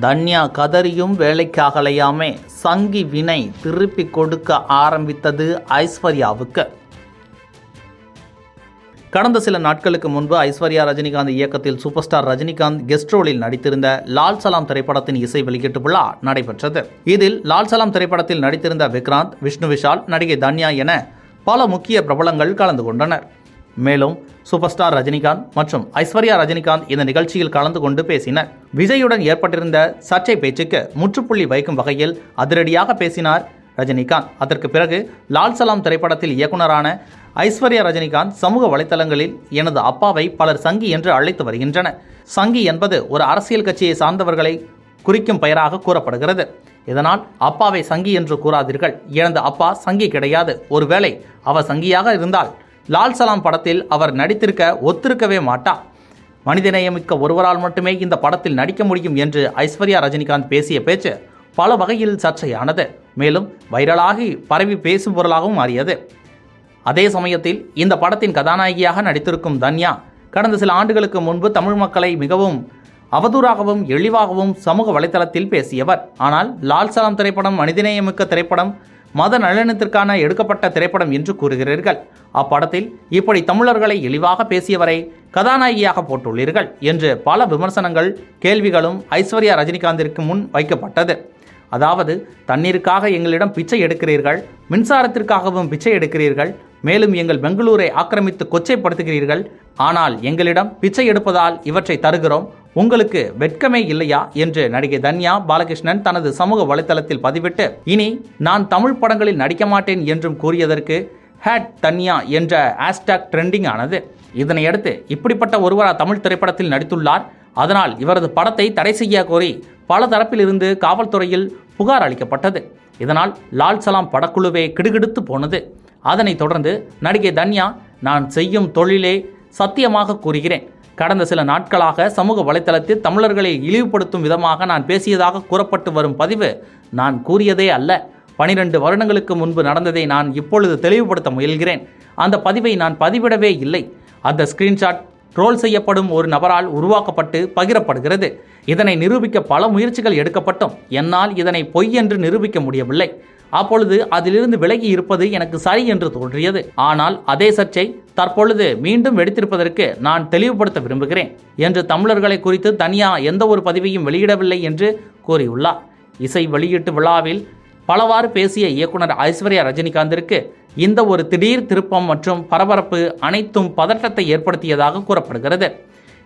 தன்யா கதறியும் வேலைக்காகலையாமே சங்கி வினை திருப்பி கொடுக்க ஆரம்பித்தது ஐஸ்வர்யாவுக்கு. கடந்த சில நாட்களுக்கு முன்பு ஐஸ்வர்யா ரஜினிகாந்த் இயக்கத்தில் சூப்பர் ஸ்டார் ரஜினிகாந்த் கெஸ்ட் ரோலில் நடித்திருந்த லால் சலாம் திரைப்படத்தின் இசை வெளியீட்டு விழா நடைபெற்றது. இதில் லால் சலாம் திரைப்படத்தில் நடித்திருந்த விக்ராந்த் விஷ்ணு விஷால் நடிகை தன்யா என பல முக்கிய பிரபலங்கள் கலந்து கொண்டனர். மேலும் சூப்பர் ஸ்டார் ரஜினிகாந்த் மற்றும் ஐஸ்வர்யா ரஜினிகாந்த் இந்த நிகழ்ச்சியில் கலந்து கொண்டு பேசினர். விஜயுடன் ஏற்பட்டிருந்த சர்ச்சை பேச்சுக்கு முற்றுப்புள்ளி வைக்கும் வகையில் அதிரடியாக பேசினார் ரஜினிகாந்த். அதற்கு பிறகு லால் சலாம் திரைப்படத்தில் இயக்குனரான ஐஸ்வர்யா ரஜினிகாந்த் சமூக வலைத்தளங்களில் எனது அப்பாவை பலர் சங்கி என்று அழைத்து வருகின்றனர். சங்கி என்பது ஒரு அரசியல் கட்சியை சார்ந்தவர்களை குறிக்கும் பெயராக கூறப்படுகிறது. இதனால் அப்பாவை சங்கி என்று கூறாதீர்கள். எனது அப்பா சங்கி கிடையாது. ஒருவேளை அவர் சங்கியாக இருந்தால் லால் சலாம் படத்தில் அவர் நடித்திருக்க ஒத்திருக்கவே மாட்டா. மனிதநேயமிக்க ஒருவரால் மட்டுமே இந்த படத்தில் நடிக்க முடியும் என்று ஐஸ்வர்யா ரஜினிகாந்த் பேசிய பேச்சு பல வகையில் சர்ச்சையானது. மேலும் வைரலாகி பரவி பேசும் பொருளாகவும் மாறியது. அதே சமயத்தில் இந்த படத்தின் கதாநாயகியாக நடித்திருக்கும் தன்யா கடந்த சில ஆண்டுகளுக்கு முன்பு தமிழ் மக்களை மிகவும் அவதூறாகவும் இழிவாகவும் சமூக வலைதளத்தில் பேசியவர். ஆனால் லால் சலாம் திரைப்படம் மனிதநேயமிக்க திரைப்படம் மத நலனத்திற்கான எடுக்கப்பட்ட திரைப்படம் என்று கூறுகிறீர்கள். அப்படத்தில் இப்படி தமிழர்களை இழிவாக பேசியவரை கதாநாயகியாக போட்டுள்ளீர்கள் என்று பல விமர்சனங்கள் கேள்விகளும் ஐஸ்வர்யா ரஜினிகாந்திற்கு முன் வைக்கப்பட்டது. அதாவது தண்ணீருக்காக எங்களிடம் பிச்சை எடுக்கிறீர்கள் மின்சாரத்திற்காகவும் பிச்சை எடுக்கிறீர்கள் மேலும் எங்கள் பெங்களூரை ஆக்கிரமித்து கொச்சைப்படுத்துகிறீர்கள் ஆனால் எங்களிடம் பிச்சை எடுப்பதால் இவற்றை தருகிறோம். உங்களுக்கு வெட்கமே இல்லையா? என்று நடிகை தன்யா பாலகிருஷ்ணன் தனது சமூக வலைதளத்தில் பதிவிட்டு இனி நான் தமிழ் படங்களில் நடிக்க மாட்டேன் என்றும் கூறியதற்கு ஹேட் தன்யா என்ற ஹேஷ்டாக் ட்ரெண்டிங் ஆனது. இதனையடுத்து இப்படிப்பட்ட ஒருவரா தமிழ் திரைப்படத்தில் நடித்துள்ளார்? அதனால் இவரது படத்தை தடை செய்ய கோரி பல தரப்பிலிருந்து காவல்துறையில் புகார் அளிக்கப்பட்டது. இதனால் லால் சலாம் படக்குழுவே கிடுகிடுத்து போனது. அதனைத் தொடர்ந்து நடிகை தன்யா நான் செய்யும் தொழிலே சத்தியமாக கூறுகிறேன். கடந்த சில நாட்களாக சமூக வலைத்தளத்தில் தமிழர்களை இழிவுபடுத்தும் விதமாக நான் பேசியதாக கூறப்பட்டு வரும் பதிவு நான் கூறியதே அல்ல. பனிரெண்டு வருடங்களுக்கு முன்பு நடந்ததை நான் இப்பொழுது தெளிவுபடுத்த முயல்கிறேன். அந்த பதிவை நான் பதிவிடவே இல்லை. அந்த ஸ்கிரீன்ஷாட் ட்ரோல் செய்யப்படும் ஒரு நபரால் உருவாக்கப்பட்டு பகிரப்படுகிறது. இதனை நிரூபிக்க பல முயற்சிகள் எடுக்கப்பட்டும். என்னால் இதனை பொய் என்று நிரூபிக்க முடியவில்லை. அப்பொழுது அதிலிருந்து விலகி இருப்பது எனக்கு சரி என்று தோன்றியது. ஆனால் அதே சர்ச்சை தற்பொழுது மீண்டும் வெடித்திருப்பதற்கு நான் தெளிவுபடுத்த விரும்புகிறேன் என்று தமிழர்களை குறித்து தனியா எந்த ஒரு பதிவையும் வெளியிடவில்லை என்று கூறியுள்ளார். இசை வெளியீட்டு விழாவில் பலவாறு பேசிய இயக்குனர் ஐஸ்வர்யா ரஜினிகாந்திற்கு இந்த ஒரு திடீர் திருப்பம் மற்றும் பரபரப்பு அனைத்தும் பதட்டத்தை ஏற்படுத்தியதாக கூறப்படுகிறது.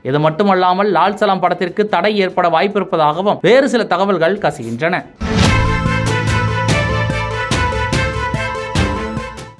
இது மட்டுமல்லாமல் லால் சலாம் படத்திற்கு தடை ஏற்பட வாய்ப்பிருப்பதாகவும் வேறு சில தகவல்கள் கசிகின்றன.